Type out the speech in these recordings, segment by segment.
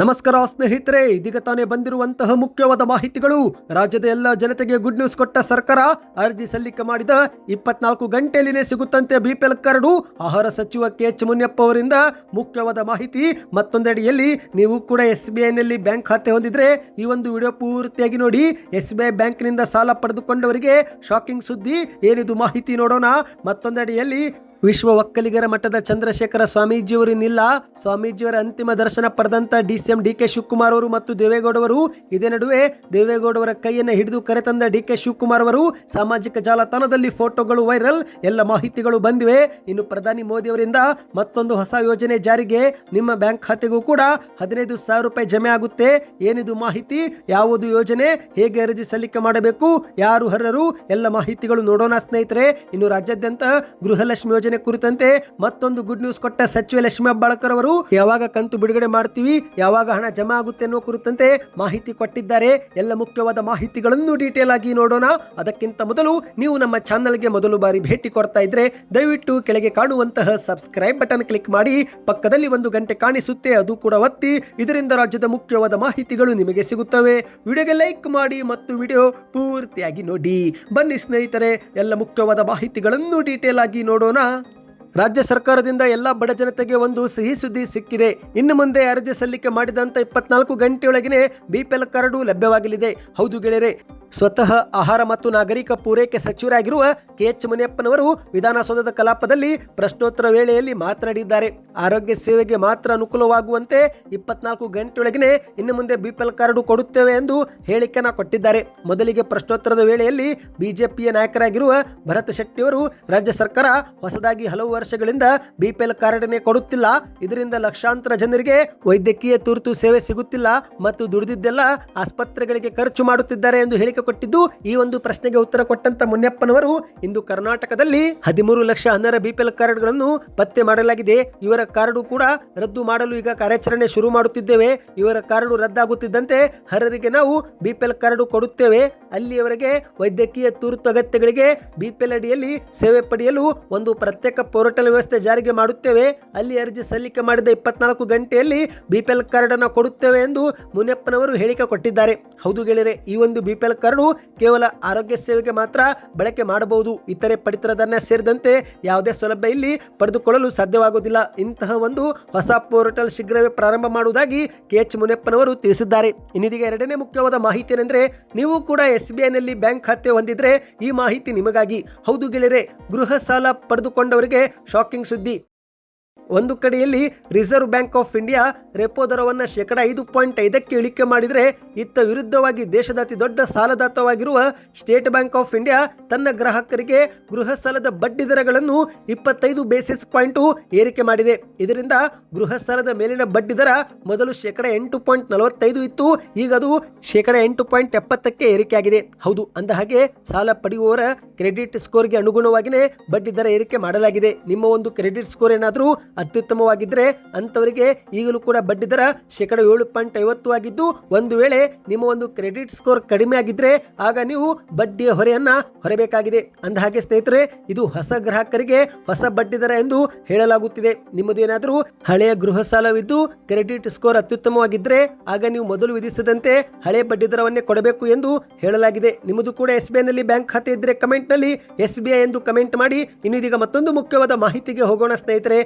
ನಮಸ್ಕಾರ ಸ್ನೇಹಿತರೆ, ಇದೀಗ ತಾನೇ ಬಂದಿರುವಂತಹ ಮುಖ್ಯವಾದ ಮಾಹಿತಿಗಳು. ರಾಜ್ಯದ ಎಲ್ಲ ಜನತೆಗೆ ಗುಡ್ ನ್ಯೂಸ್ ಕೊಟ್ಟ ಸರ್ಕಾರ ಅರ್ಜಿ ಸಲ್ಲಿಕೆ ಮಾಡಿದ ಇಪ್ಪತ್ನಾಲ್ಕು ಗಂಟೆಯಲ್ಲಿನೇ ಸಿಗುತ್ತಂತೆ ಬಿಪಿಎಲ್ ಕಾರ್ಡು. ಆಹಾರ ಸಚಿವ ಕೆ ಎಚ್ ಮುನಿಯಪ್ಪ ಅವರಿಂದ ಮುಖ್ಯವಾದ ಮಾಹಿತಿ. ಮತ್ತೊಂದೆಡೆಯಲ್ಲಿ ನೀವು ಕೂಡ ಎಸ್ ಬಿ ಐನಲ್ಲಿ ಬ್ಯಾಂಕ್ ಖಾತೆ ಹೊಂದಿದ್ರೆ ಈ ಒಂದು ವಿಡಿಯೋ ಪೂರ್ತಿಯಾಗಿ ನೋಡಿ. ಎಸ್ ಬಿ ಐ ಬ್ಯಾಂಕ್ನಿಂದ ಸಾಲ ಪಡೆದುಕೊಂಡವರಿಗೆ ಶಾಕಿಂಗ್ ಸುದ್ದಿ, ಏನಿದು ಮಾಹಿತಿ ನೋಡೋಣ. ಮತ್ತೊಂದೆಡೆಯಲ್ಲಿ ವಿಶ್ವ ಒಕ್ಕಲಿಗರ ಮಠದ ಚಂದ್ರಶೇಖರ ಸ್ವಾಮೀಜಿಯವರು ಇನ್ನಿಲ್ಲ. ಸ್ವಾಮೀಜಿಯವರ ಅಂತಿಮ ದರ್ಶನ ಪಡೆದಂತ ಡಿಸಿಎಂ ಡಿ ಕೆ ಶಿವಕುಮಾರ್ ಅವರು ಮತ್ತು ದೇವೇಗೌಡವರು. ಇದೇ ನಡುವೆ ದೇವೇಗೌಡವರ ಕೈಯನ್ನು ಹಿಡಿದು ಕರೆತಂದ ಡಿ ಕೆ ಶಿವಕುಮಾರ್ ಅವರು ಸಾಮಾಜಿಕ ಜಾಲತಾಣದಲ್ಲಿ ಫೋಟೋಗಳು ವೈರಲ್. ಎಲ್ಲ ಮಾಹಿತಿಗಳು ಬಂದಿವೆ. ಇನ್ನು ಪ್ರಧಾನಿ ಮೋದಿ ಅವರಿಂದ ಮತ್ತೊಂದು ಹೊಸ ಯೋಜನೆ ಜಾರಿಗೆ. ನಿಮ್ಮ ಬ್ಯಾಂಕ್ ಖಾತೆಗೂ ಕೂಡ ಹದಿನೈದು ಸಾವಿರ ರೂಪಾಯಿ ಜಮೆ ಆಗುತ್ತೆ. ಏನಿದು ಮಾಹಿತಿ? ಯಾವುದು ಯೋಜನೆ? ಹೇಗೆ ಅರ್ಜಿ ಸಲ್ಲಿಕೆ ಮಾಡಬೇಕು? ಯಾರು ಹರರು ಎಲ್ಲ ಮಾಹಿತಿಗಳು ನೋಡೋಣ ಸ್ನೇಹಿತರೆ. ಇನ್ನು ರಾಜ್ಯಾದ್ಯಂತ ಗೃಹಲಕ್ಷ್ಮಿ ಯೋಜನೆ ಕುರಿತಂತೆ ಮತ್ತೊಂದು ಗುಡ್ ನ್ಯೂಸ್ ಕೊಟ್ಟ ಸಚಿವ ಲಕ್ಷ್ಮಿ ಹೆಬ್ಬಾಳ್ಕರ್ ಅವರು ಯಾವಾಗ ಕಂತು ಬಿಡುಗಡೆ ಮಾಡ್ತೀವಿ, ಯಾವಾಗ ಹಣ ಜಮಾ ಆಗುತ್ತೆ ಅನ್ನೋ ಕುರಿತಂತೆ ಮಾಹಿತಿ ಕೊಟ್ಟಿದ್ದಾರೆ. ಎಲ್ಲ ಮುಖ್ಯವಾದ ಮಾಹಿತಿಗಳನ್ನು ಡೀಟೇಲ್ ಆಗಿ ನೋಡೋಣ. ಅದಕ್ಕಿಂತ ಮೊದಲು ನೀವು ನಮ್ಮ ಚಾನಲ್ಗೆ ಮೊದಲು ಬಾರಿ ಭೇಟಿ ಕೊಡ್ತಾ ಇದ್ರೆ ದಯವಿಟ್ಟು ಕೆಳಗೆ ಕಾಣುವಂತಹ ಸಬ್ಸ್ಕ್ರೈಬ್ ಬಟನ್ ಕ್ಲಿಕ್ ಮಾಡಿ, ಪಕ್ಕದಲ್ಲಿ ಒಂದು ಗಂಟೆ ಕಾಣಿಸುತ್ತೆ, ಅದು ಕೂಡ ಒತ್ತಿ. ಇದರಿಂದ ರಾಜ್ಯದ ಮುಖ್ಯವಾದ ಮಾಹಿತಿಗಳು ನಿಮಗೆ ಸಿಗುತ್ತವೆ. ವಿಡಿಯೋಗೆ ಲೈಕ್ ಮಾಡಿ ಮತ್ತು ವಿಡಿಯೋ ಪೂರ್ತಿಯಾಗಿ ನೋಡಿ. ಬನ್ನಿ ಸ್ನೇಹಿತರೆ, ಎಲ್ಲ ಮುಖ್ಯವಾದ ಮಾಹಿತಿಗಳನ್ನು ಡೀಟೇಲ್ ಆಗಿ ನೋಡೋಣ. ರಾಜ್ಯ ಸರ್ಕಾರದಿಂದ ಎಲ್ಲ ಬಡ ಜನತೆಗೆ ಒಂದು ಸಿಹಿ ಸುದ್ದಿ ಸಿಕ್ಕಿದೆ. ಇನ್ನು ಮುಂದೆ ಅರ್ಜಿ ಸಲ್ಲಿಕೆ ಮಾಡಿದಂತ ಇಪ್ಪತ್ನಾಲ್ಕು ಗಂಟೆಯೊಳಗಿನೇ ಬಿಪಿಎಲ್ ಕಾರ್ಡು ಲಭ್ಯವಾಗಲಿದೆ. ಹೌದು ಗೆಳೆಯರೆ, ಸ್ವತಃ ಆಹಾರ ಮತ್ತು ನಾಗರಿಕ ಪೂರೈಕೆ ಸಚಿವರಾಗಿರುವ ಕೆ ಎಚ್ ಮುನಿಯಪ್ಪನವರು ವಿಧಾನಸೌಧದ ಕಲಾಪದಲ್ಲಿ ಪ್ರಶ್ನೋತ್ತರ ವೇಳೆಯಲ್ಲಿ ಮಾತನಾಡಿದ್ದಾರೆ. ಆರೋಗ್ಯ ಸೇವೆಗೆ ಮಾತ್ರ ಅನುಕೂಲವಾಗುವಂತೆ ಇಪ್ಪತ್ನಾಲ್ಕು ಗಂಟೆಯೊಳಗಿನೇ ಇನ್ನು ಮುಂದೆ ಬಿಪಿಎಲ್ ಕಾರ್ಡು ಕೊಡುತ್ತೇವೆ ಎಂದು ಹೇಳಿಕೆನ ಕೊಟ್ಟಿದ್ದಾರೆ. ಮೊದಲಿಗೆ ಪ್ರಶ್ನೋತ್ತರದ ವೇಳೆಯಲ್ಲಿ ಬಿಜೆಪಿಯ ನಾಯಕರಾಗಿರುವ ಭರತ್ ಶೆಟ್ಟಿಯವರು, ರಾಜ್ಯ ಸರ್ಕಾರ ಹೊಸದಾಗಿ ಹಲವು ವರ್ಷಗಳಿಂದ ಬಿಪಿಎಲ್ ಕಾರ್ಡನೆ ಕೊಡುತ್ತಿಲ್ಲ. ಇದರಿಂದ ಲಕ್ಷಾಂತರ ಜನರಿಗೆ ವೈದ್ಯಕೀಯ ತುರ್ತು ಸೇವೆ ಸಿಗುತ್ತಿಲ್ಲ ಮತ್ತು ದುಡಿದಿದ್ದೆಲ್ಲ ಆಸ್ಪತ್ರೆಗಳಿಗೆ ಖರ್ಚು ಮಾಡುತ್ತಿದ್ದಾರೆ ಎಂದು ಹೇಳಿಕೆ ಕೊಟ್ಟಿದ್ದು ಈ ಒಂದು ಪ್ರಶ್ನೆಗೆ ಉತ್ತರ ಕೊಟ್ಟಂತ ಮುನಿಯಪ್ಪನವರು ಇಂದು ಕರ್ನಾಟಕದಲ್ಲಿ ಹದಿಮೂರು ಲಕ್ಷ ಹನ್ನರ ಬಿಪಿಎಲ್ ಕಾರ್ಡ್ಗಳನ್ನು ಪತ್ತೆ ಮಾಡಲಾಗಿದೆ. ಇವರ ಕಾರ್ಡು ಕೂಡ ರದ್ದು ಮಾಡಲು ಈಗ ಕಾರ್ಯಾಚರಣೆ ಶುರು ಮಾಡುತ್ತಿದ್ದೇವೆ. ಇವರ ಕಾರ್ಡು ರದ್ದಾಗುತ್ತಿದ್ದಂತೆ ಹರರಿಗೆ ನಾವು ಬಿಪಿಎಲ್ ಕಾರ್ಡು ಕೊಡುತ್ತೇವೆ. ಅಲ್ಲಿಯವರೆಗೆ ವೈದ್ಯಕೀಯ ತುರ್ತು ಅಗತ್ಯಗಳಿಗೆ ಬಿಪಿಎಲ್ ಅಡಿಯಲ್ಲಿ ಸೇವೆ ಪಡೆಯಲು ಒಂದು ಪ್ರತ್ಯೇಕ ಪೋರ್ಟಲ್ ವ್ಯವಸ್ಥೆ ಜಾರಿಗೆ ಮಾಡುತ್ತೇವೆ. ಅಲ್ಲಿ ಅರ್ಜಿ ಸಲ್ಲಿಕೆ ಮಾಡಿದ ಇಪ್ಪತ್ನಾಲ್ಕು ಗಂಟೆಯಲ್ಲಿ ಬಿಪಿಎಲ್ ಕಾರ್ಡ್ ಅನ್ನು ಕೊಡುತ್ತೇವೆ ಎಂದು ಮುನಿಯಪ್ಪನವರು ಹೇಳಿಕೆ ಕೊಟ್ಟಿದ್ದಾರೆ. ಹೌದು ಗೆಳೆಯರೆ, ಈ ಒಂದು ಬಿಪಿಎಲ್ ಕಾರ್ಡು ಕೇವಲ ಆರೋಗ್ಯ ಸೇವೆಗೆ ಮಾತ್ರ ಬಳಕೆ ಮಾಡಬಹುದು. ಇತರೆ ಪಡಿತರದನ್ನ ಸೇರಿದಂತೆ ಯಾವುದೇ ಸೌಲಭ್ಯ ಇಲ್ಲಿ ಪಡೆದುಕೊಳ್ಳಲು ಸಾಧ್ಯವಾಗುವುದಿಲ್ಲ. ಇಂತಹ ಒಂದು ಹೊಸ ಪೋರ್ಟಲ್ ಶೀಘ್ರವೇ ಪ್ರಾರಂಭ ಮಾಡುವುದಾಗಿ ಕೆ ಎಚ್ ಮುನಿಯಪ್ಪನವರು ತಿಳಿಸಿದ್ದಾರೆ. ಇನ್ನಿದೀಗ ಎರಡನೇ ಮುಖ್ಯವಾದ ಮಾಹಿತಿ ಏನೆಂದರೆ, ನೀವು ಕೂಡ ಎಸ್ ಬಿ ಐನಲ್ಲಿ ಬ್ಯಾಂಕ್ ಖಾತೆ ಹೊಂದಿದ್ರೆ ಈ ಮಾಹಿತಿ ನಿಮಗಾಗಿ. ಹೌದು ಗೆಳೆಯರೆ, ಗೃಹ ಸಾಲ ಪಡೆದುಕೊಂಡವರಿಗೆ ಶಾಕಿಂಗ್ ಸುದ್ದಿ. ಒಂದು ಕಡೆಯಲ್ಲಿ reserve bank of India repo ದರವನ್ನು ಶೇಕಡ ಐದು ಪಾಯಿಂಟ್ ಐದಕ್ಕೆ ಇಳಿಕೆ ಮಾಡಿದರೆ ಇತ್ತ ವಿರುದ್ಧವಾಗಿ ದೇಶದ ಅತಿ ದೊಡ್ಡ ಸಾಲದಾತವಾಗಿರುವ ಸ್ಟೇಟ್ ಬ್ಯಾಂಕ್ ಆಫ್ ಇಂಡಿಯಾ ತನ್ನ ಗ್ರಾಹಕರಿಗೆ ಗೃಹ ಸಾಲದ ಬಡ್ಡಿ ದರಗಳನ್ನು ಇಪ್ಪತ್ತೈದು ಬೇಸಿಸ್ ಪಾಯಿಂಟು ಏರಿಕೆ ಮಾಡಿದೆ. ಇದರಿಂದ ಗೃಹ ಸಾಲದ ಮೇಲಿನ ಬಡ್ಡಿ ದರ ಮೊದಲು ಶೇಕಡ ಎಂಟು ಪಾಯಿಂಟ್ ನಲವತ್ತೈದು ಇತ್ತು, ಈಗ ಅದು ಶೇಕಡ ಎಂಟು ಪಾಯಿಂಟ್ ಎಪ್ಪತ್ತಕ್ಕೆ ಏರಿಕೆಯಾಗಿದೆ. ಹೌದು, ಅಂದ ಹಾಗೆ ಸಾಲ ಪಡೆಯುವವರ ಕ್ರೆಡಿಟ್ ಸ್ಕೋರ್ಗೆ ಅನುಗುಣವಾಗಿಯೇ ಬಡ್ಡಿ ದರ ಏರಿಕೆ ಮಾಡಲಾಗಿದೆ. ನಿಮ್ಮ ಒಂದು ಕ್ರೆಡಿಟ್ ಸ್ಕೋರ್ ಏನಾದರೂ ಅತ್ಯುತ್ತಮವಾಗಿದ್ದರೆ ಅಂಥವರಿಗೆ ಈಗಲೂ ಕೂಡ ಬಡ್ಡಿ ದರ ಶೇಕಡ ಏಳು ಪಾಯಿಂಟ್ ಐವತ್ತು ಆಗಿದ್ದು, ಒಂದು ವೇಳೆ ನಿಮ್ಮ ಒಂದು ಕ್ರೆಡಿಟ್ ಸ್ಕೋರ್ ಕಡಿಮೆ ಆಗಿದ್ರೆ ಆಗ ನೀವು ಬಡ್ಡಿಯ ಹೊರೆಯನ್ನು ಹೊರಬೇಕಾಗಿದೆ. ಅಂದ ಹಾಗೆ ಸ್ನೇಹಿತರೆ, ಇದು ಹೊಸ ಗ್ರಾಹಕರಿಗೆ ಹೊಸ ಬಡ್ಡಿ ದರ ಎಂದು ಹೇಳಲಾಗುತ್ತಿದೆ. ನಿಮ್ಮದು ಏನಾದರೂ ಹಳೆಯ ಗೃಹ ಸಾಲವಿದ್ದು ಕ್ರೆಡಿಟ್ ಸ್ಕೋರ್ ಅತ್ಯುತ್ತಮವಾಗಿದ್ದರೆ ಆಗ ನೀವು ಮೊದಲು ವಿಧಿಸದಂತೆ ಹಳೆ ಬಡ್ಡಿ ದರವನ್ನೇ ಕೊಡಬೇಕು ಎಂದು ಹೇಳಲಾಗಿದೆ. ನಿಮ್ಮದು ಕೂಡ ಎಸ್ ಬಿ ಐನಲ್ಲಿ ಬ್ಯಾಂಕ್ ಖಾತೆ ಇದ್ದರೆ ಕಮೆಂಟ್ನಲ್ಲಿ ಎಸ್ ಬಿ ಐ ಎಂದು ಕಮೆಂಟ್ ಮಾಡಿ. ಇನ್ನಿದೀಗ ಮತ್ತೊಂದು ಮುಖ್ಯವಾದ ಮಾಹಿತಿಗೆ ಹೋಗೋಣ ಸ್ನೇಹಿತರೆ.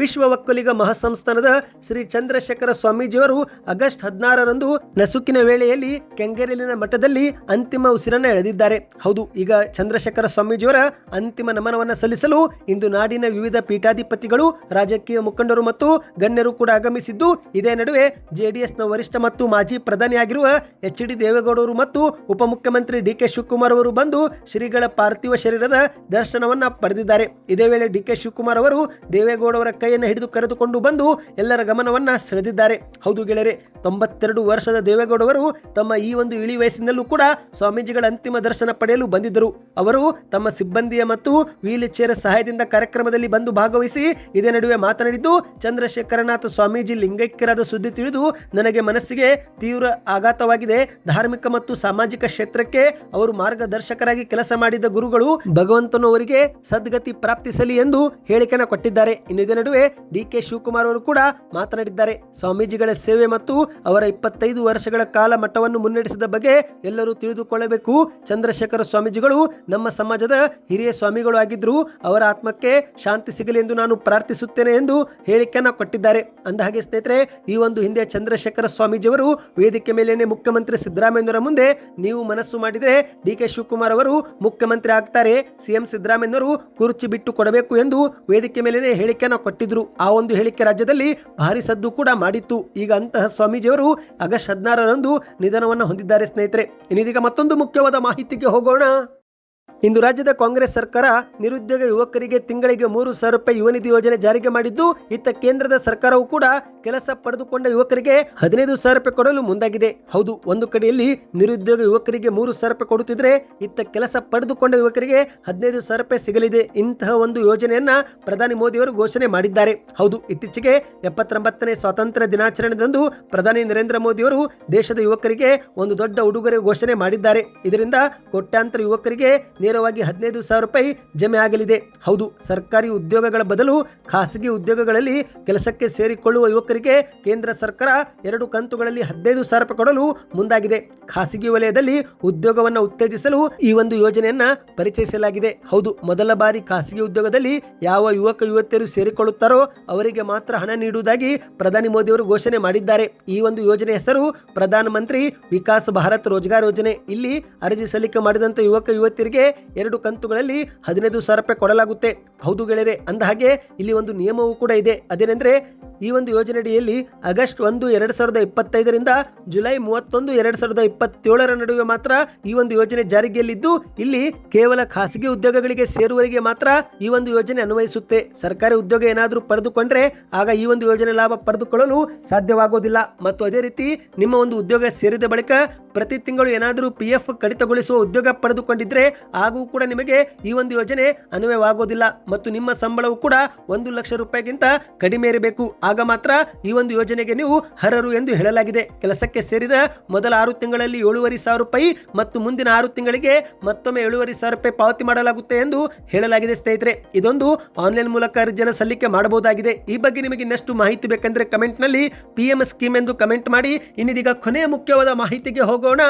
ವಿಶ್ವ ಒಕ್ಕಲಿಗ ಮಹಾಸಂಸ್ಥಾನದ ಶ್ರೀ ಚಂದ್ರಶೇಖರ ಸ್ವಾಮೀಜಿಯವರು ಆಗಸ್ಟ್ ಹದಿನಾರರಂದು ನಸುಕಿನ ವೇಳೆಯಲ್ಲಿ ಕೆಂಗೇರಿಲಿನ ಮಠದಲ್ಲಿ ಅಂತಿಮ ಉಸಿರನ್ನ ಎಳೆದಿದ್ದಾರೆ. ಹೌದು, ಈಗ ಚಂದ್ರಶೇಖರ ಸ್ವಾಮೀಜಿಯವರ ಅಂತಿಮ ನಮನವನ್ನು ಸಲ್ಲಿಸಲು ಇಂದು ನಾಡಿನ ವಿವಿಧ ಪೀಠಾಧಿಪತಿಗಳು, ರಾಜಕೀಯ ಮುಖಂಡರು ಮತ್ತು ಗಣ್ಯರು ಕೂಡ ಆಗಮಿಸಿದ್ದು, ಇದೇ ನಡುವೆ ಜೆಡಿಎಸ್ನ ವರಿಷ್ಠ ಮತ್ತು ಮಾಜಿ ಪ್ರಧಾನಿಯಾಗಿರುವ ಎಚ್ ಡಿ ದೇವೇಗೌಡರು ಮತ್ತು ಉಪಮುಖ್ಯಮಂತ್ರಿ ಡಿ ಕೆ ಶಿವಕುಮಾರ್ ಅವರು ಬಂದು ಶ್ರೀಗಳ ಪಾರ್ಥಿವ ಶರೀರದ ದರ್ಶನವನ್ನ ಪಡೆದಿದ್ದಾರೆ. ಇದೇ ವೇಳೆ ಡಿ ಕೆ ಶಿವಕುಮಾರ್ ಅವರು ದೇವೇಗೌಡವರ ಕೈಯನ್ನು ಹಿಡಿದು ಕರೆದುಕೊಂಡು ಬಂದು ಎಲ್ಲರ ಗಮನವನ್ನ ಸೆಳೆದಿದ್ದಾರೆ. ಹೌದು ಗೆಳೆಯರೆ, ತೊಂಬತ್ತೆರಡು ವರ್ಷದ ದೇವೇಗೌಡವರು ತಮ್ಮ ಈ ಒಂದು ಇಳಿ ವಯಸ್ಸಿನಲ್ಲೂ ಕೂಡ ಸ್ವಾಮೀಜಿಗಳ ಅಂತಿಮ ದರ್ಶನ ಪಡೆಯಲು ಬಂದಿದ್ದರು. ಅವರು ತಮ್ಮ ಸಿಬ್ಬಂದಿಯ ಮತ್ತು ವೀಲ್ ಚೇರ್ ಸಹಾಯದಿಂದ ಕಾರ್ಯಕ್ರಮದಲ್ಲಿ ಬಂದು ಭಾಗವಹಿಸಿ ಇದೇ ನಡುವೆ ಮಾತನಾಡಿದ್ದು, ಚಂದ್ರಶೇಖರನಾಥ ಸ್ವಾಮೀಜಿ ಲಿಂಗೈಕ್ಯರಾದ ಸುದ್ದಿ ತಿಳಿದು ನನಗೆ ಮನಸ್ಸಿಗೆ ತೀವ್ರ ಆಘಾತವಾಗಿದೆ. ಧಾರ್ಮಿಕ ಮತ್ತು ಸಾಮಾಜಿಕ ಕ್ಷೇತ್ರಕ್ಕೆ ಅವರು ಮಾರ್ಗದರ್ಶಕರಾಗಿ ಕೆಲಸ ಮಾಡಿದ ಗುರುಗಳು ಭಗವಂತನವರಿಗೆ ಸದ್ಗತಿ ಪ್ರಾಪ್ತಿಸಲಿ ಎಂದು ಹೇಳಿಕೆನ ಕೊಟ್ಟಿದ್ದಾರೆ. ಇನ್ನು ಇದೇ ನಡುವೆ ನಡುವೆ ಡಿ ಕೆ ಶಿವಕುಮಾರ್ ಅವರು ಕೂಡ ಮಾತನಾಡಿದ್ದಾರೆ. ಸ್ವಾಮೀಜಿಗಳ ಸೇವೆ ಮತ್ತು ಅವರ ಇಪ್ಪತ್ತೈದು ವರ್ಷಗಳ ಕಾಲ ಮಠವನ್ನು ಮುನ್ನಡೆಸಿದ ಬಗ್ಗೆ ಎಲ್ಲರೂ ತಿಳಿದುಕೊಳ್ಳಬೇಕು. ಚಂದ್ರಶೇಖರ ಸ್ವಾಮೀಜಿಗಳು ನಮ್ಮ ಸಮಾಜದ ಹಿರಿಯ ಸ್ವಾಮಿಗಳು ಆಗಿದ್ರು ಅವರ ಆತ್ಮಕ್ಕೆ ಶಾಂತಿ ಸಿಗಲಿ ಎಂದು ನಾನು ಪ್ರಾರ್ಥಿಸುತ್ತೇನೆ ಎಂದು ಹೇಳಿಕೆಯನ್ನು ಕೊಟ್ಟಿದ್ದಾರೆ. ಅಂದಹಾಗೆ ಸ್ನೇಹಿತರೆ, ಈ ಒಂದು ಹಿಂದೆ ಚಂದ್ರಶೇಖರ ಸ್ವಾಮೀಜಿಯವರು ವೇದಿಕೆ ಮೇಲೇನೆ ಮುಖ್ಯಮಂತ್ರಿ ಸಿದ್ದರಾಮಯ್ಯನವರ ಮುಂದೆ ನೀವು ಮನಸ್ಸು ಮಾಡಿದರೆ ಡಿ ಕೆ ಶಿವಕುಮಾರ್ ಅವರು ಮುಖ್ಯಮಂತ್ರಿ ಆಗ್ತಾರೆ. ಸಿಎಂ ಸಿದ್ದರಾಮಯ್ಯನವರು ಕುರ್ಚಿ ಬಿಟ್ಟು ಕೊಡಬೇಕು ಎಂದು ವೇದಿಕೆ ಮೇಲೇನೆ ಹೇಳಿಕೆಯನ್ನು ಕೊಟ್ಟಿದ್ರು. ಆ ಒಂದು ಹೇಳಿಕೆ ರಾಜ್ಯದಲ್ಲಿ ಭಾರಿ ಸದ್ದು ಕೂಡ ಮಾಡಿತ್ತು. ಈಗ ಅಂತಹ ಸ್ವಾಮೀಜಿಯವರು ಆಗಸ್ಟ್ ಹದಿನಾರರಂದು ನಿಧನವನ್ನು ಹೊಂದಿದ್ದಾರೆ ಸ್ನೇಹಿತರೆ. ಇನ್ನೀಗ ಮತ್ತೊಂದು ಮುಖ್ಯವಾದ ಮಾಹಿತಿಗೆ ಹೋಗೋಣ. ಇಂದು ರಾಜ್ಯದ ಕಾಂಗ್ರೆಸ್ ಸರ್ಕಾರ ನಿರುದ್ಯೋಗ ಯುವಕರಿಗೆ ತಿಂಗಳಿಗೆ ಮೂರು ಸಾವಿರ ರೂಪಾಯಿ ಯುವನಿಧಿ ಯೋಜನೆ ಜಾರಿಗೆ ಮಾಡಿದ್ದು, ಇತ್ತ ಕೇಂದ್ರದ ಸರ್ಕಾರವು ಕೂಡ ಕೆಲಸ ಪಡೆದುಕೊಂಡ ಯುವಕರಿಗೆ ಹದಿನೈದು ಸಾವಿರ ರೂಪಾಯಿ ಕೊಡಲು ಮುಂದಾಗಿದೆ. ಹೌದು, ಒಂದು ಕಡೆಯಲ್ಲಿ ನಿರುದ್ಯೋಗ ಯುವಕರಿಗೆ ಮೂರು ಸಾವಿರ ರೂಪಾಯಿ ಕೊಡುತ್ತಿದ್ರೆ ಇತ್ತ ಕೆಲಸ ಪಡೆದುಕೊಂಡ ಯುವಕರಿಗೆ ಹದಿನೈದು ಸಾವಿರ ರೂಪಾಯಿ ಸಿಗಲಿದೆ. ಇಂತಹ ಒಂದು ಯೋಜನೆಯನ್ನ ಪ್ರಧಾನಿ ಮೋದಿಯವರು ಘೋಷಣೆ ಮಾಡಿದ್ದಾರೆ. ಹೌದು, ಇತ್ತೀಚೆಗೆ ಎಪ್ಪತ್ತೊಂಬತ್ತನೇ ಸ್ವಾತಂತ್ರ್ಯ ದಿನಾಚರಣೆದಂದು ಪ್ರಧಾನಿ ನರೇಂದ್ರ ಮೋದಿಯವರು ದೇಶದ ಯುವಕರಿಗೆ ಒಂದು ದೊಡ್ಡ ಉಡುಗೊರೆ ಘೋಷಣೆ ಮಾಡಿದ್ದಾರೆ. ಇದರಿಂದ ಕೋಟ್ಯಾಂತರ ಯುವಕರಿಗೆ ನೇರವಾಗಿ ಹದಿನೈದು ಸಾವಿರ ರೂಪಾಯಿ ಜಮೆ ಆಗಲಿದೆ. ಹೌದು, ಸರ್ಕಾರಿ ಉದ್ಯೋಗಗಳ ಬದಲು ಖಾಸಗಿ ಉದ್ಯೋಗಗಳಲ್ಲಿ ಕೆಲಸಕ್ಕೆ ಸೇರಿಕೊಳ್ಳುವ ಯುವಕರಿಗೆ ಕೇಂದ್ರ ಸರ್ಕಾರ ಎರಡು ಕಂತುಗಳಲ್ಲಿ ಹದಿನೈದು ಸಾವಿರ ರೂಪಾಯಿ ಕೊಡಲು ಮುಂದಾಗಿದೆ. ಖಾಸಗಿ ವಲಯದಲ್ಲಿ ಉದ್ಯೋಗವನ್ನು ಉತ್ತೇಜಿಸಲು ಈ ಒಂದು ಯೋಜನೆಯನ್ನ ಪರಿಚಯಿಸಲಾಗಿದೆ. ಹೌದು, ಮೊದಲ ಬಾರಿ ಖಾಸಗಿ ಉದ್ಯೋಗದಲ್ಲಿ ಯಾವ ಯುವಕ ಯುವತಿಯರು ಸೇರಿಕೊಳ್ಳುತ್ತಾರೋ ಅವರಿಗೆ ಮಾತ್ರ ಹಣ ನೀಡುವುದಾಗಿ ಪ್ರಧಾನಿ ಮೋದಿಯವರು ಘೋಷಣೆ ಮಾಡಿದ್ದಾರೆ. ಈ ಒಂದು ಯೋಜನೆ ಹೆಸರು ಪ್ರಧಾನ ಮಂತ್ರಿ ವಿಕಾಸ್ ಭಾರತ್ ರೋಜ್ಗಾರ್ ಯೋಜನೆ. ಇಲ್ಲಿ ಅರ್ಜಿ ಸಲ್ಲಿಕೆ ಮಾಡಿದಂತ ಯುವಕ ಯುವತಿಯರಿಗೆ ಎರಡು ಕಂತುಗಳಲ್ಲಿ ಹದಿನೈದು ಸಾವಿರ ರೂಪಾಯಿ ಕೊಡಲಾಗುತ್ತೆ. ಹೌದು ಗೆಳೆಯರೆ ಅಂದಹಾಗೆ ಇಲ್ಲಿ ಒಂದು ನಿಯಮವೂ ಕೂಡ ಇದೆ. ಅದೇನೆಂದರೆ ಈ ಒಂದು ಯೋಜನೆಯಡಿಯಲ್ಲಿ ಆಗಸ್ಟ್ ಒಂದು, ಎರಡು ಸಾವಿರದ ಇಪ್ಪತ್ತೈದರಿಂದ ಜುಲೈ ಮೂವತ್ತೊಂದು, ಎರಡು ಸಾವಿರದ ಇಪ್ಪತ್ತೇಳರ ನಡುವೆ ಮಾತ್ರ ಈ ಒಂದು ಯೋಜನೆ ಜಾರಿಗೆಯಲ್ಲಿದ್ದು, ಇಲ್ಲಿ ಕೇವಲ ಖಾಸಗಿ ಉದ್ಯೋಗಗಳಿಗೆ ಸೇರುವವರಿಗೆ ಮಾತ್ರ ಈ ಒಂದು ಯೋಜನೆ ಅನ್ವಯಿಸುತ್ತೆ. ಸರ್ಕಾರಿ ಉದ್ಯೋಗ ಏನಾದರೂ ಪಡೆದುಕೊಂಡ್ರೆ ಆಗ ಈ ಒಂದು ಯೋಜನೆ ಲಾಭ ಪಡೆದುಕೊಳ್ಳಲು ಸಾಧ್ಯವಾಗೋದಿಲ್ಲ. ಮತ್ತು ಅದೇ ರೀತಿ ನಿಮ್ಮ ಒಂದು ಉದ್ಯೋಗ ಸೇರಿದ ಬಳಿಕ ಪ್ರತಿ ತಿಂಗಳು ಏನಾದರೂ ಪಿ ಎಫ್ ಕಡಿತಗೊಳಿಸುವ ಉದ್ಯೋಗ ಪಡೆದುಕೊಂಡಿದ್ರೆ ಹಾಗೂ ಕೂಡ ನಿಮಗೆ ಈ ಒಂದು ಯೋಜನೆ ಅನ್ವಯವಾಗೋದಿಲ್ಲ. ಮತ್ತು ನಿಮ್ಮ ಸಂಬಳವು ಕೂಡ ಒಂದು ಲಕ್ಷ ರೂಪಾಯಿಗಿಂತ ಕಡಿಮೆ ಇರಬೇಕು. ಆಗ ಮಾತ್ರ ಈ ಒಂದು ಯೋಜನೆಗೆ ನೀವು ಹರರು ಎಂದು ಹೇಳಲಾಗಿದೆ. ಕೆಲಸಕ್ಕೆ ಸೇರಿದ ಮೊದಲ ಆರು ತಿಂಗಳಲ್ಲಿ ಏಳುವರೆ ಸಾವಿರ ರೂಪಾಯಿ ಮತ್ತು ಮುಂದಿನ ಆರು ತಿಂಗಳಿಗೆ ಮತ್ತೊಮ್ಮೆ ಏಳುವರೆ ಸಾವಿರ ರೂಪಾಯಿ ಪಾವತಿ ಮಾಡಲಾಗುತ್ತೆ ಎಂದು ಹೇಳಲಾಗಿದೆ ಸ್ನೇಹಿತರೆ. ಇದೊಂದು ಆನ್ಲೈನ್ ಮೂಲಕ ಅರ್ಜಿಯನ್ನು ಸಲ್ಲಿಕೆ ಮಾಡಬಹುದಾಗಿದೆ. ಈ ಬಗ್ಗೆ ನಿಮಗೆ ಇನ್ನಷ್ಟು ಮಾಹಿತಿ ಬೇಕೆಂದರೆ ಕಮೆಂಟ್ನಲ್ಲಿ ಪಿ ಎಂ ಸ್ಕೀಮ್ ಎಂದು ಕಮೆಂಟ್ ಮಾಡಿ. ಇನ್ನಿದೀಗ ಕೊನೆಯ ಮುಖ್ಯವಾದ ಮಾಹಿತಿಗೆ ಹೋಗೋಣ.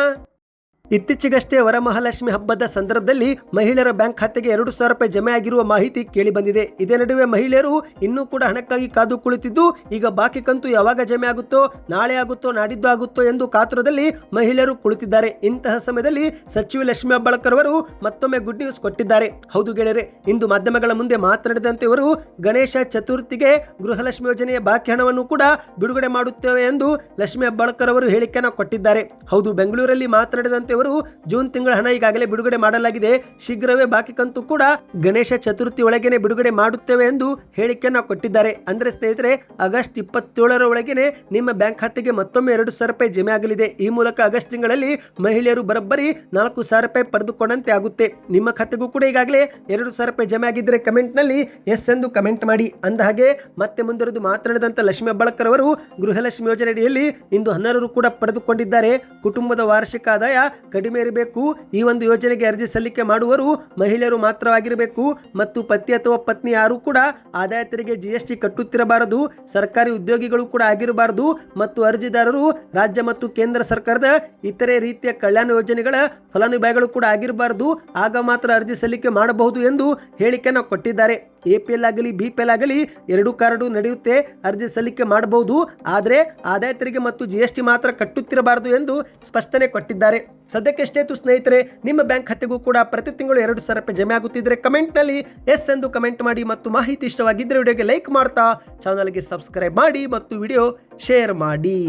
ಇತ್ತೀಚೆಗಷ್ಟೇ ವರಮಹಾಲಕ್ಷ್ಮಿ ಹಬ್ಬದ ಸಂದರ್ಭದಲ್ಲಿ ಮಹಿಳೆಯರ ಬ್ಯಾಂಕ್ ಖಾತೆಗೆ ಎರಡು ಸಾವಿರ ರೂಪಾಯಿ ಜಮೆ ಆಗಿರುವ ಮಾಹಿತಿ ಕೇಳಿಬಂದಿದೆ. ಇದೇ ನಡುವೆ ಮಹಿಳೆಯರು ಇನ್ನೂ ಕೂಡ ಹಣಕ್ಕಾಗಿ ಕಾದು ಕುಳಿತಿದ್ದು, ಈಗ ಬಾಕಿ ಕಂತು ಯಾವಾಗ ಜಮೆ ಆಗುತ್ತೋ, ನಾಳೆ ಆಗುತ್ತೋ, ನಾಡಿದ್ದು ಆಗುತ್ತೋ ಎಂದು ಕಾತುರದಲ್ಲಿ ಮಹಿಳೆಯರು ಕುಳಿತಿದ್ದಾರೆ. ಇಂತಹ ಸಮಯದಲ್ಲಿ ಸಚಿವ ಲಕ್ಷ್ಮಿ ಹೆಬ್ಬಾಳ್ಕರ್ ಅವರು ಮತ್ತೊಮ್ಮೆ ಗುಡ್ ನ್ಯೂಸ್ ಕೊಟ್ಟಿದ್ದಾರೆ. ಹೌದು ಗೆಳೆಯರೆ, ಇಂದು ಮಾಧ್ಯಮಗಳ ಮುಂದೆ ಮಾತನಾಡಿದಂತೆ ಇವರು ಗಣೇಶ ಚತುರ್ಥಿಗೆ ಗೃಹಲಕ್ಷ್ಮಿ ಯೋಜನೆಯ ಬಾಕಿ ಹಣವನ್ನು ಕೂಡ ಬಿಡುಗಡೆ ಮಾಡುತ್ತೇವೆ ಎಂದು ಲಕ್ಷ್ಮಿ ಹೆಬ್ಬಾಳ್ಕರ್ ಅವರು ಹೇಳಿಕೆಯನ್ನು ಕೊಟ್ಟಿದ್ದಾರೆ. ಹೌದು, ಬೆಂಗಳೂರಲ್ಲಿ ಮಾತನಾಡಿದಂತೆ ಇವರು ಜೂನ್ ತಿಂಗಳ ಹಣ ಈಗಾಗಲೇ ಬಿಡುಗಡೆ ಮಾಡಲಾಗಿದೆ. ಶೀಘ್ರವೇ ಬಾಕಿ ಕಂತು ಕೂಡ ಗಣೇಶ ಚತುರ್ಥಿ ಒಳಗೇನೆ ಬಿಡುಗಡೆ ಮಾಡುತ್ತೇವೆ ಎಂದು ಹೇಳಿಕೆಯನ್ನು ಕೊಟ್ಟಿದ್ದಾರೆ. ಅಂದ್ರೆ ಸ್ನೇಹಿತರೆ, ಆಗಸ್ಟ್ ಇಪ್ಪತ್ತೇಳರ ಒಳಗೇನೆ ನಿಮ್ಮ ಬ್ಯಾಂಕ್ ಖಾತೆಗೆ ಮತ್ತೊಮ್ಮೆ ಎರಡು ಸಾವಿರ ರೂಪಾಯಿ ಜಮೆ ಆಗಲಿದೆ. ಈ ಮೂಲಕ ಆಗಸ್ಟ್ ತಿಂಗಳಲ್ಲಿ ಮಹಿಳೆಯರು ಬರೋಬ್ಬರಿ ನಾಲ್ಕು ಸಾವಿರ ರೂಪಾಯಿ ಪಡೆದುಕೊಂಡಂತೆ ಆಗುತ್ತೆ. ನಿಮ್ಮ ಖಾತೆಗೂ ಕೂಡ ಈಗಾಗಲೇ ಎರಡು ಸಾವಿರ ರೂಪಾಯಿ ಜಮೆ ಆಗಿದ್ದರೆ ಕಮೆಂಟ್ನಲ್ಲಿ ಎಸ್ ಎಂದು ಕಮೆಂಟ್ ಮಾಡಿ. ಅಂದ ಹಾಗೆ ಮತ್ತೆ ಮುಂದುವರೆದು ಮಾತನಾಡಿದಂತ ಲಕ್ಷ್ಮಿ ಅಬ್ಬಳಕರ್ ಅವರು ಗೃಹಲಕ್ಷ್ಮಿ ಯೋಜನೆ ಅಡಿಯಲ್ಲಿ ಇಂದು ಹನ್ನೆರಡು ಕೂಡ ಪಡೆದುಕೊಂಡಿದ್ದಾರೆ. ಕುಟುಂಬದ ವಾರ್ಷಿಕ ಆದಾಯ ಕಡಿಮೆ ಇರಬೇಕು. ಈ ಒಂದು ಯೋಜನೆಗೆ ಅರ್ಜಿ ಸಲ್ಲಿಕೆ ಮಾಡುವರು ಮಹಿಳೆಯರು ಮಾತ್ರವಾಗಿರಬೇಕು. ಮತ್ತು ಪತಿ ಅಥವಾ ಪತ್ನಿ ಯಾರು ಕೂಡ ಆದಾಯ ತೆರಿಗೆ ಜಿಎಸ್ಟಿ ಕಟ್ಟುತ್ತಿರಬಾರದು. ಸರ್ಕಾರಿ ಉದ್ಯೋಗಿಗಳು ಕೂಡ ಆಗಿರಬಾರದು. ಮತ್ತು ಅರ್ಜಿದಾರರು ರಾಜ್ಯ ಮತ್ತು ಕೇಂದ್ರ ಸರ್ಕಾರದ ಇತರೆ ರೀತಿಯ ಕಲ್ಯಾಣ ಯೋಜನೆಗಳ ಫಲಾನುಭವಿಗಳು ಕೂಡ ಆಗಿರಬಾರದು. ಆಗ ಮಾತ್ರ ಅರ್ಜಿ ಸಲ್ಲಿಕೆ ಮಾಡಬಹುದು ಎಂದು ಹೇಳಿಕೆಯನ್ನು ಕೊಟ್ಟಿದ್ದಾರೆ. ಎ ಪಿ ಎಲ್ ಆಗಲಿ, ಬಿ ಪಿ ಎಲ್ ಆಗಲಿ ಎರಡು ಕಾರ್ಡು ನಡೆಯುತ್ತೆ, ಅರ್ಜಿ ಸಲ್ಲಿಕೆ ಮಾಡಬಹುದು. ಆದರೆ ಆದಾಯ ತೆರಿಗೆ ಮತ್ತು ಜಿ ಎಸ್ ಟಿ ಮಾತ್ರ ಕಟ್ಟುತ್ತಿರಬಾರದು ಎಂದು ಸ್ಪಷ್ಟನೆ ಕೊಟ್ಟಿದ್ದಾರೆ. ಸದ್ಯಕ್ಕೆ ಎಷ್ಟೇತು ಸ್ನೇಹಿತರೆ, ನಿಮ್ಮ ಬ್ಯಾಂಕ್ ಖಾತೆಗೂ ಕೂಡ ಪ್ರತಿ ತಿಂಗಳು ಎರಡು ಸಾವಿರ ರೂಪಾಯಿ ಜಮೆ ಆಗುತ್ತಿದ್ರೆ ಕಮೆಂಟ್ನಲ್ಲಿ ಎಸ್ ಎಂದು ಕಮೆಂಟ್ ಮಾಡಿ ಮತ್ತು ಮಾಹಿತಿ ಇಷ್ಟವಾಗಿದ್ದರೆ ವಿಡಿಯೋಗೆ ಲೈಕ್ ಮಾಡ್ತಾ ಚಾನಲ್ಗೆ ಸಬ್ಸ್ಕ್ರೈಬ್ ಮಾಡಿ ಮತ್ತು ವಿಡಿಯೋ ಶೇರ್ ಮಾಡಿ.